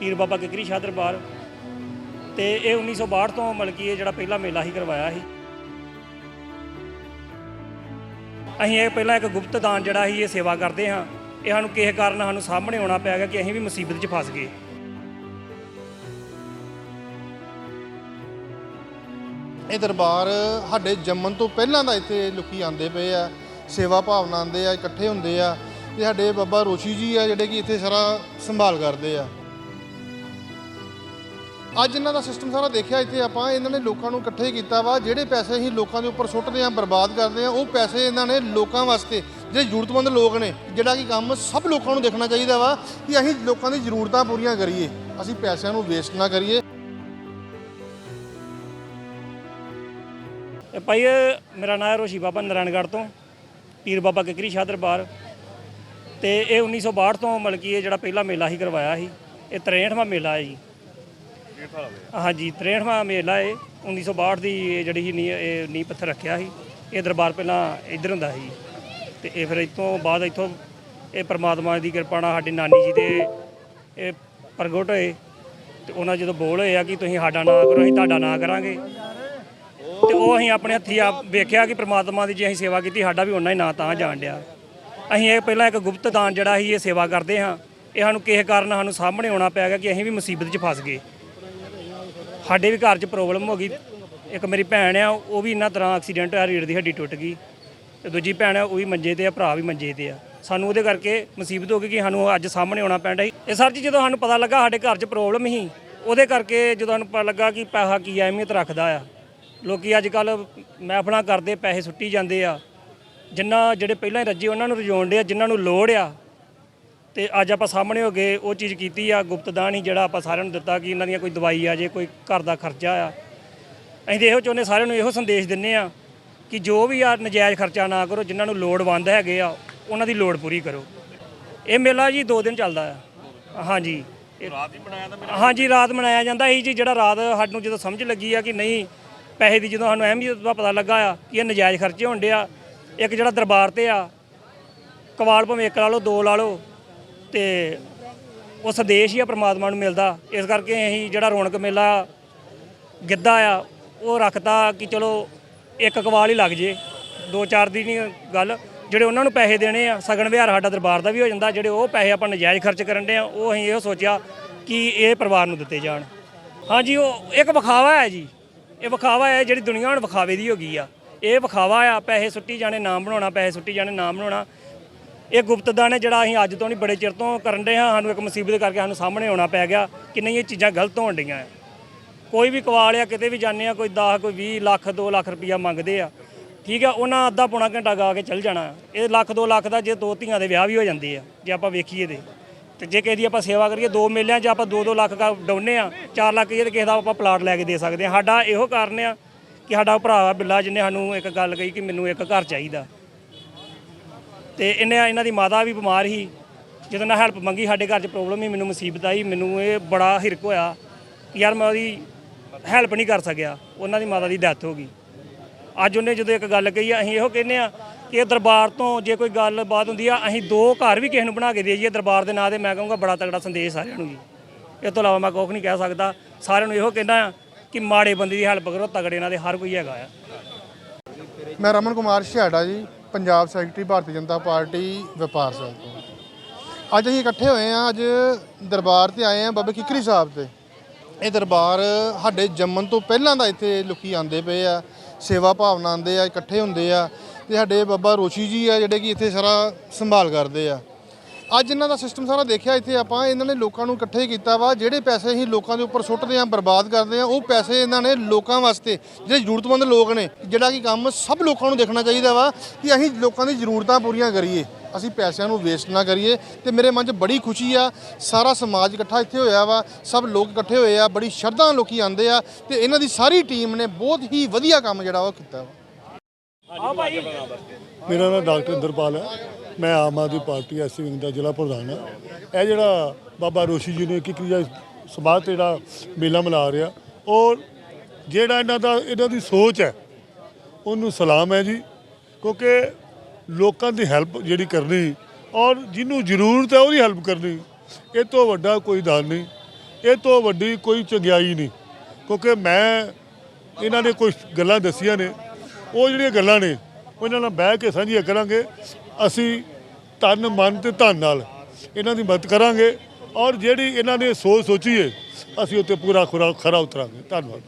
ਪੀਰ ਬਾਬਾ ਕਿਕਰੀ ਸ਼ਾਹ ਦਰਬਾਰ ਤੇ ਇਹ 1962 ਤੋਂ ਮਤਲਬ ਕਿ ਇਹ ਜਿਹੜਾ ਪਹਿਲਾ ਮੇਲਾ ਹੀ ਕਰਵਾਇਆ ਸੀ। ਅਸੀਂ ਇਹ ਪਹਿਲਾਂ ਇੱਕ ਗੁਪਤ ਦਾਨ ਜਿਹੜਾ ਸੀ, ਇਹ ਸੇਵਾ ਕਰਦੇ ਹਾਂ। ਇਹ ਸਾਨੂੰ ਕਿਸੇ ਕਾਰਨ ਸਾਨੂੰ ਸਾਹਮਣੇ ਆਉਣਾ ਪਿਆ ਗਿਆ ਕਿ ਅਸੀਂ ਵੀ ਮੁਸੀਬਤ 'ਚ ਫਸ ਗਏ। ਇਹ ਦਰਬਾਰ ਸਾਡੇ ਜੰਮਣ ਤੋਂ ਪਹਿਲਾਂ ਦਾ ਇੱਥੇ ਲੋਕੀ ਆਉਂਦੇ ਪਏ ਆ, ਸੇਵਾ ਭਾਵਨਾ ਆਉਂਦੇ ਆ, ਇਕੱਠੇ ਹੁੰਦੇ ਆ। ਤੇ ਸਾਡੇ ਬਾਬਾ ਰੋਸ਼ੀ ਜੀ ਆ, ਜਿਹੜੇ ਕਿ ਇੱਥੇ ਸਾਰਾ ਸੰਭਾਲ ਕਰਦੇ ਆ। ਅੱਜ ਇਹਨਾਂ ਦਾ ਸਿਸਟਮ ਸਾਰਾ ਦੇਖਿਆ, ਇੱਥੇ ਆਪਾਂ ਇਹਨਾਂ ਨੇ ਲੋਕਾਂ ਨੂੰ ਇਕੱਠੇ ਕੀਤਾ ਵਾ, ਜਿਹੜੇ ਪੈਸੇ ਅਸੀਂ ਲੋਕਾਂ ਦੇ ਉੱਪਰ ਸੁੱਟਦੇ ਆ ਬਰਬਾਦ ਕਰਦੇ ਆ ਉਹ ਪੈਸੇ ਇਹਨਾਂ ਨੇ ਲੋਕਾਂ ਵਾਸਤੇ, ਜਿਹੜੇ ਜ਼ਰੂਰਤਮੰਦ ਲੋਕ ਨੇ, ਜਿਹੜਾ ਕਿ ਕੰਮ ਸਭ ਲੋਕਾਂ ਨੂੰ ਦੇਖਣਾ ਚਾਹੀਦਾ ਵਾ ਕਿ ਅਸੀਂ ਲੋਕਾਂ ਦੀ ਜ਼ਰੂਰਤਾਂ ਪੂਰੀਆਂ ਕਰੀਏ, ਅਸੀਂ ਪੈਸਿਆਂ ਨੂੰ ਵੇਸਟ ਨਾ ਕਰੀਏ। ਭਾਈ ਮੇਰਾ ਨਾਮ ਹੈ ਰੋਸ਼ੀ ਬਾਬਾ ਨਾਰਾਇਣਗੜ੍ਹ ਤੋਂ, ਪੀਰ ਬਾਬਾ ਕਿਕਰੀ ਸ਼ਾਹ ਦਰਬਾਰ। ਤੇ ਇਹ 1962 ਤੋਂ ਮਤਲਬ ਕਿ ਇਹ ਜਿਹੜਾ ਪਹਿਲਾ ਮੇਲਾ ਹੀ ਕਰਵਾਇਆ ਸੀ, ਇਹ 63ਵਾਂ ਮੇਲਾ ਹੈ ਜੀ। ਹਾਂਜੀ 63ਵਾਂ ਮੇਲਾ ਹੈ 1962 ਦੀ ਇਹ ਜਿਹੜੀ ਸੀ ਨੀ, ਇਹ ਨੀਂਹ ਪੱਥਰ ਰੱਖਿਆ ਸੀ। ਇਹ ਦਰਬਾਰ ਪਹਿਲਾਂ ਇੱਧਰ ਹੁੰਦਾ ਸੀ। ਤੇ ਇਹ ਫਿਰ ਇਤੋਂ ਬਾਅਦ ਇਥੋਂ ਇਹ ਪ੍ਰਮਾਤਮਾ ਦੀ ਕਿਰਪਾ ਨਾਲ ਸਾਡੇ ਨਾਨੀ ਜੀ ਦੇ ਇਹ ਪ੍ਰਗਟ ਹੋਏ। ਤੇ ਉਹਨਾਂ ਜਦੋਂ ਬੋਲ ਹੋਏ ਆ ਕਿ ਤੁਸੀਂ ਸਾਡਾ ਨਾਂ ਕਰੋ, ਅਸੀਂ ਤੁਹਾਡਾ ਨਾਂ ਕਰਾਂਗੇ। ਤੇ ਉਹ ਅਸੀਂ ਆਪਣੇ ਹੱਥੀ ਆਪ ਵੇਖਿਆ ਕਿ ਪ੍ਰਮਾਤਮਾ ਦੀ ਜੇ ਅਸੀਂ ਸੇਵਾ ਕੀਤੀ, ਸਾਡਾ ਵੀ ਉਹਨਾਂ ਹੀ ਨਾਂ ਤਾਂ ਜਾਣ ਡਿਆ। ਅਸੀਂ ਇਹ ਪਹਿਲਾਂ ਇੱਕ ਗੁਪਤ ਦਾਨ ਜਿਹੜਾ ਸੀ, ਇਹ ਸੇਵਾ ਕਰਦੇ ਹਾਂ। ਇਹ ਸਾਨੂੰ ਕਿਸੇ ਕਾਰਨ ਸਾਨੂੰ ਸਾਹਮਣੇ ਆਉਣਾ ਪਿਆ ਗਿਆ ਕਿ ਅਸੀਂ ਵੀ ਮੁਸੀਬਤ 'ਚ ਫਸ ਗਏ। ਸਾਡੇ ਵੀ ਘਰ 'ਚ ਪ੍ਰੋਬਲਮ ਹੋ ਗਈ। ਇੱਕ ਮੇਰੀ ਭੈਣ ਆ, ਉਹ ਵੀ ਇੰਨਾ ਤਰ੍ਹਾਂ ਐਕਸੀਡੈਂਟ ਹੋਇਆ ਰੀੜ ਦੀ ਹੱਡੀ ਟੁੱਟ ਗਈ। ਤੇ ਦੂਜੀ ਭੈਣ ਆ, ਉਹ ਵੀ ਮੰਜੇ ਤੇ ਆ, ਭਰਾ ਵੀ ਮੰਜੇ ਤੇ ਆ। ਸਾਨੂੰ ਉਹਦੇ ਕਰਕੇ ਮੁਸੀਬਤ ਹੋ ਗਈ ਕਿ ਸਾਨੂੰ ਅੱਜ ਸਾਹਮਣੇ ਆਉਣਾ ਪੈਂਦਾ ਸੀ। ਇਹ ਸਰ ਜੀ, ਜਦੋਂ ਸਾਨੂੰ ਪਤਾ ਲੱਗਾ ਸਾਡੇ ਘਰ 'ਚ ਪ੍ਰੋਬਲਮ ਸੀ, ਉਹਦੇ ਕਰਕੇ ਜਦੋਂ ਸਾਨੂੰ ਪਤਾ ਲੱਗਾ ਕਿ ਪੈਸਾ ਕੀ ਅਹਿਮੀਅਤ ਰੱਖਦਾ ਆ। ਲੋਕੀ ਅੱਜ ਕੱਲ ਮਹਿਫਲਾਂ ਕਰਦੇ, ਪੈਸੇ ਸੁੱਟੀ ਜਾਂਦੇ ਆ। ਜਿੰਨਾ ਜਿਹੜੇ ਪਹਿਲਾਂ ਹੀ ਰੱਜੇ, ਉਹਨਾਂ ਨੂੰ ਰਜਾਉਣ ਦੇ ਆ ਜਿਨ੍ਹਾਂ ਨੂੰ ਲੋੜ ਆ ਤੇ ਅੱਜ ਆਪਾਂ ਸਾਹਮਣੇ ਹੋ ਗਏ ਉਹ ਚੀਜ਼ ਕੀਤੀ ਆ ਗੁਪਤਦਾਨ ਹੀ ਜਿਹੜਾ ਆਪਾਂ ਸਾਰਿਆਂ ਨੂੰ ਦਿੱਤਾ ਕਿ ਇਹਨਾਂ ਦੀਆਂ ਕੋਈ ਦਵਾਈ ਆ ਜੇ ਕੋਈ ਘਰ ਦਾ ਖਰਚਾ ਆ। ਅਸੀਂ ਤੇ ਇਹੋ ਚਾਹੁੰਦੇ ਸਾਰਿਆਂ ਨੂੰ ਇਹੋ ਸੰਦੇਸ਼ ਦਿੰਨੇ ਆ ਕਿ ਜੋ ਵੀ ਆ ਨਜਾਇਜ਼ ਖਰਚਾ ਨਾ ਕਰੋ ਜਿਨ੍ਹਾਂ ਨੂੰ ਲੋੜਵੰਦ ਹੈਗੇ ਆ ਉਹਨਾਂ ਦੀ ਲੋੜ ਪੂਰੀ ਕਰੋ। ਇਹ ਮੇਲਾ ਜੀ 2 ਦਿਨ ਚੱਲਦਾ ਆ। ਹਾਂਜੀ। ਰਾਤ ਹੀ ਮਨਾਇਆ ਤਾਂ ਹਾਂਜੀ ਰਾਤ ਮਨਾਇਆ ਜਾਂਦਾ। ਸੀ ਜੀ ਜਿਹੜਾ ਰਾਤ ਸਾਨੂੰ ਜਦੋਂ ਸਮਝ ਲੱਗੀ ਆ ਕਿ ਨਹੀਂ ਪੈਸੇ ਦੀ ਜਦੋਂ ਸਾਨੂੰ ਅਹਿਮੀਅਤ ਦਾ ਪਤਾ ਲੱਗਾ ਆ ਕਿ ਇਹ ਨਜਾਇਜ਼ ਖਰਚੇ ਹੋਣ ਡਿਆ ਇੱਕ ਜਿਹੜਾ ਦਰਬਾਰ ਤੇ ਆ ਕਵਾਲ ਭਾਵੇਂ ਇੱਕ ਲਾ ਲਓ ਦੋ ਲਾ ਲਓ ਤੇ ਉਹ ਸੰਦੇਸ਼ ਹੀ ਆ ਪ੍ਰਮਾਤਮਾ ਨੂੰ ਮਿਲਦਾ। ਇਸ ਕਰਕੇ ਅਸੀਂ ਜਿਹੜਾ ਰੌਣਕ ਮੇਲਾ ਗਿੱਧਾ ਆ, ਉਹ ਰੱਖਤਾ ਕਿ ਚਲੋ ਇੱਕ ਕਵਾਲ ਹੀ ਲੱਗ ਜੇ। ਦੋ ਚਾਰ ਦੀ ਨਹੀਂ ਗੱਲ, ਜਿਹੜੇ ਉਹਨਾਂ ਨੂੰ ਪੈਸੇ ਦੇਣੇ ਆ, ਸਗਨ ਵਿਹਾਰ ਸਾਡਾ ਦਰਬਾਰ ਦਾ ਵੀ ਹੋ ਜਾਂਦਾ, ਜਿਹੜੇ ਉਹ ਪੈਸੇ ਆਪਾਂ ਨਜਾਇਜ਼ ਖਰਚ ਕਰਨ ਦੇ ਆ, ਉਹ ਅਸੀਂ ਇਹ ਸੋਚਿਆ ਕਿ ਇਹ ਪਰਿਵਾਰ ਨੂੰ ਦਿੱਤੇ ਜਾਣ। ਹਾਂਜੀ, ਉਹ ਇੱਕ ਵਿਖਾਵਾ ਹੈ ਜੀ। ਇਹ ਵਿਖਾਵਾ ਹੈ ਜਿਹੜੀ ਦੁਨੀਆ ਹੁਣ ਵਿਖਾਵੇ ਦੀ ਹੋ ਗਈ ਆ। ਇਹ ਵਿਖਾਵਾ ਆ, ਪੈਸੇ ਸੁੱਟੀ ਜਾਣੇ, ਨਾਮ ਬਣਾਉਣਾ, ਪੈਸੇ ਸੁੱਟੀ ਜਾਣੇ, ਨਾਮ ਬਣਾਉਣਾ। ਇਹ ਗੁਪਤਦਾਨ ਹੈ ਜਿਹੜਾ ਅਸੀਂ ਅੱਜ ਤੋਂ ਨਹੀਂ ਬੜੇ ਚਿਰ ਤੋਂ ਕਰਨ ਦੇ ਹਾਂ। ਸਾਨੂੰ ਇੱਕ ਮੁਸੀਬਤ ਕਰਕੇ ਸਾਨੂੰ ਸਾਹਮਣੇ ਆਉਣਾ ਪੈ ਗਿਆ ਕਿ ਨਹੀਂ, ਇਹ ਚੀਜ਼ਾਂ ਗਲਤ ਹੋਣ ਡੀਆਂ ਕੋਈ ਵੀ ਕਵਾਲ ਆ, ਕਿਤੇ ਵੀ ਜਾਂਦੇ ਆ, ਕੋਈ 10 ਕੋਈ 20 ਲੱਖ 2 ਲੱਖ ਰੁਪਈਆ ਮੰਗਦੇ ਆ। ਠੀਕ ਆ, ਉਹਨਾਂ ਅੱਧਾ ਪੌਣਾ ਘੰਟਾ ਗਾ ਕੇ ਚੱਲ ਜਾਣਾ। ਇਹ ਲੱਖ 2 ਲੱਖ ਦਾ ਜੇ ਦੋ ਧੀਆਂ ਦੇ ਵਿਆਹ ਵੀ ਹੋ ਜਾਂਦੇ ਆ, ਜੇ ਆਪਾਂ ਵੇਖੀਏ ਤੇ। ਤੇ ਜੇ ਕਿਸੇ ਦੀ ਆਪਾਂ ਸੇਵਾ ਕਰੀਏ, ਦੋ ਮੇਲਿਆਂ 'ਚ ਆਪਾਂ 2-2 ਲੱਖ ਦਾ ਡਾਉਨੇ ਆ 4 ਲੱਖ ਜੇ ਕਿਸੇ ਦਾ ਆਪਾਂ ਪਲਾਟ ਲੈ ਕੇ ਦੇ ਸਕਦੇ ਆ। ਸਾਡਾ ਇਹੋ ਕਾਰਨ ਆ ਕਿ ਸਾਡਾ ਭਰਾ ਆ ਬਿੱਲਾ, ਜਿਹਨੇ ਸਾਨੂੰ ਇੱਕ ਗੱਲ ਕਹੀ ਕਿ ਮੈਨੂੰ ਇੱਕ ਘਰ ਚਾਹੀਦਾ। ਤੇ ਇਹਨੇ ਇਹਨਾਂ ਦੀ ਮਾਤਾ ਵੀ ਬਿਮਾਰ ਸੀ। ਜਦੋਂ ਨਾ ਹੈਲਪ ਮੰਗੀ, ਸਾਡੇ ਘਰ 'ਚ ਪ੍ਰੋਬਲਮ ਹੀ ਮੈਨੂੰ ਮੁਸੀਬਤ ਆਈ, ਮੈਨੂੰ ਇਹ ਬੜਾ ਹਿਰਕ ਹੋਇਆ ਯਾਰ ਮੈਂ ਉਹਦੀ ਹੈਲਪ ਨਹੀਂ ਕਰ ਸਕਿਆ, ਉਹਨਾਂ ਦੀ ਮਾਤਾ ਦੀ ਡੈਥ ਹੋ ਗਈ। ਅੱਜ ਉਹਨੇ ਜਦੋਂ ਇੱਕ ਗੱਲ ਕਹੀ ਆ, ਅਸੀਂ ਇਹੋ ਕਹਿੰਦੇ ਆ ਕਿ ਇਹ ਦਰਬਾਰ ਤੋਂ ਜੇ ਕੋਈ ਗੱਲਬਾਤ ਹੁੰਦੀ ਆ, ਅਸੀਂ ਦੋ ਘਰ ਵੀ ਕਿਸੇ ਨੂੰ ਬਣਾ ਕੇ ਦੇ ਜਾਈਏ ਦਰਬਾਰ ਦੇ ਨਾਂ ਤੇ, ਮੈਂ ਕਹੂੰਗਾ ਬੜਾ ਤਗੜਾ ਸੰਦੇਸ਼ ਸਾਰਿਆਂ ਨੂੰ ਜੀ। ਇਹ ਤੋਂ ਇਲਾਵਾ ਮੈਂ ਕੁਛ ਨਹੀਂ ਕਹਿ ਸਕਦਾ। ਸਾਰਿਆਂ ਨੂੰ ਇਹੋ ਕਹਿੰਦਾ ਆ ਕਿ ਮਾੜੇ ਬੰਦੇ ਦੀ ਹੈਲਪ ਕਰੋ, ਤਗੜੇ ਨਾਲ ਦੇ ਹਰ ਕੋਈ ਹੈਗਾ ਆ। ਮੈਂ ਰਮਨ ਕੁਮਾਰ ਛਿਆੜਾ ਜੀ। ਪੰਜਾਬ ਸੈਕਟਰੀ ਭਾਰਤੀ ਜਨਤਾ ਪਾਰਟੀ ਵਪਾਰ ਸੈਲ ਤੋਂ। ਅੱਜ ਅਸੀਂ ਇਕੱਠੇ ਹੋਏ ਆ ਅੱਜ ਦਰਬਾਰ ਤੇ ਆਏ ਆ ਬਾਬਾ ਕਿਕਰੀ ਸਾਹਿਬ ਤੇ ਇਹ ਦਰਬਾਰ ਸਾਡੇ ਜੰਮਣ ਤੋਂ ਪਹਿਲਾਂ ਦਾ ਇੱਥੇ ਲੋਕੀ ਆਉਂਦੇ ਪਏ ਆ, ਸੇਵਾ ਭਾਵਨਾ ਆਉਂਦੇ ਆ, ਇਕੱਠੇ ਹੁੰਦੇ ਆ ਤੇ ਸਾਡੇ ਬਾਬਾ ਰੋਸ਼ੀ ਜੀ ਆ, ਜਿਹੜੇ ਕਿ ਇੱਥੇ ਸਾਰਾ ਸੰਭਾਲ ਕਰਦੇ ਆ। ਅੱਜ ਇਹਨਾਂ ਦਾ ਸਿਸਟਮ ਸਾਰਾ ਦੇਖਿਆ ਇੱਥੇ ਆਪਾਂ ਇਹਨਾਂ ਨੇ ਲੋਕਾਂ ਨੂੰ ਇਕੱਠੇ ਕੀਤਾ ਵਾ ਜਿਹੜੇ ਪੈਸੇ ਅਸੀਂ ਲੋਕਾਂ ਦੇ ਉੱਪਰ ਸੁੱਟਦੇ ਆ ਬਰਬਾਦ ਕਰਦੇ ਆ ਉਹ ਪੈਸੇ ਇਹਨਾਂ ਨੇ ਲੋਕਾਂ ਵਾਸਤੇ ਜਿਹੜੇ ਜ਼ਰੂਰਤਮੰਦ ਲੋਕ ਨੇ ਜਿਹੜਾ ਕਿ ਕੰਮ ਸਭ ਲੋਕਾਂ ਨੂੰ ਦੇਖਣਾ ਚਾਹੀਦਾ ਵਾ ਕਿ ਅਸੀਂ ਲੋਕਾਂ ਦੀ ਜ਼ਰੂਰਤਾਂ ਪੂਰੀਆਂ ਕਰੀਏ ਅਸੀਂ ਪੈਸਿਆਂ ਨੂੰ ਵੇਸਟ ਨਾ ਕਰੀਏ ਤੇ ਮੇਰੇ ਮਨ 'ਚ ਬੜੀ ਖੁਸ਼ੀ ਆ ਸਾਰਾ ਸਮਾਜ ਇਕੱਠਾ ਇੱਥੇ ਹੋਇਆ ਵਾ ਸਭ ਲੋਕ ਇਕੱਠੇ ਹੋਏ ਆ ਬੜੀ ਸ਼ਰਧਾ ਨਾਲ ਲੋਕੀ ਆਉਂਦੇ ਆ ਤੇ ਇਹਨਾਂ ਦੀ ਸਾਰੀ ਟੀਮ ਨੇ ਬਹੁਤ ਹੀ ਵਧੀਆ ਕੰਮ ਜਿਹੜਾ ਉਹ ਕੀਤਾ ਵਾ। ਆ ਭਾਈ। ਮੇਰਾ ਨਾਮ ਡਾਕਟਰ ਇੰਦਰਪਾਲ ਹੈ। ਮੈਂ Aam Aadmi party SC wing ਦਾ ਜ਼ਿਲ੍ਹਾ ਪ੍ਰਧਾਨ ਹਾਂ। ਇਹ ਜਿਹੜਾ ਬਾਬਾ ਰੋਸ਼ੀ ਜੀ ਨੇ ਕਿਕਰੀਆ ਸਮਾਜ ਤੇ ਜਿਹੜਾ ਮੇਲਾ ਮਨਾ ਰਿਹਾ, ਔਰ ਜਿਹੜਾ ਇਹਨਾਂ ਦਾ, ਇਹਨਾਂ ਦੀ ਸੋਚ ਹੈ, ਉਹਨੂੰ ਸਲਾਮ ਹੈ ਜੀ, ਕਿਉਂਕਿ ਲੋਕਾਂ ਦੀ ਹੈਲਪ ਜਿਹੜੀ ਕਰਨੀ ਔਰ ਜਿਹਨੂੰ ਜ਼ਰੂਰਤ ਹੈ ਉਹਦੀ ਹੈਲਪ ਕਰਨੀ, ਇਹ ਤੋਂ ਵੱਡਾ ਕੋਈ ਦਾਨ ਨਹੀਂ, ਇਹ ਤੋਂ ਵੱਡੀ ਕੋਈ ਚੰਗਿਆਈ ਨਹੀਂ, ਕਿਉਂਕਿ ਮੈਂ ਇਹਨਾਂ ਨੇ ਕੁਝ ਗੱਲਾਂ ਦੱਸੀਆਂ ਨੇ, ਉਹ ਜਿਹੜੀਆਂ ਗੱਲਾਂ ਨੇ ਉਹਨਾਂ ਨਾਲ ਬਹਿ ਕੇ ਸਾਂਝੀਆਂ ਕਰਾਂਗੇ। ਅਸੀਂ ਤਨ, ਮਨ ਤੇ ਧਨ ਨਾਲ ਇਹਨਾਂ ਦੀ ਮਦਦ ਕਰਾਂਗੇ ਔਰ ਜਿਹੜੀ ਇਹਨਾਂ ਨੇ ਸੋਚ ਸੋਚੀ ਹੈ ਅਸੀਂ ਉੱਤੇ ਪੂਰਾ ਖਰਾ ਖਰਾ ਉਤਰਾਂਗੇ। ਧੰਨਵਾਦ।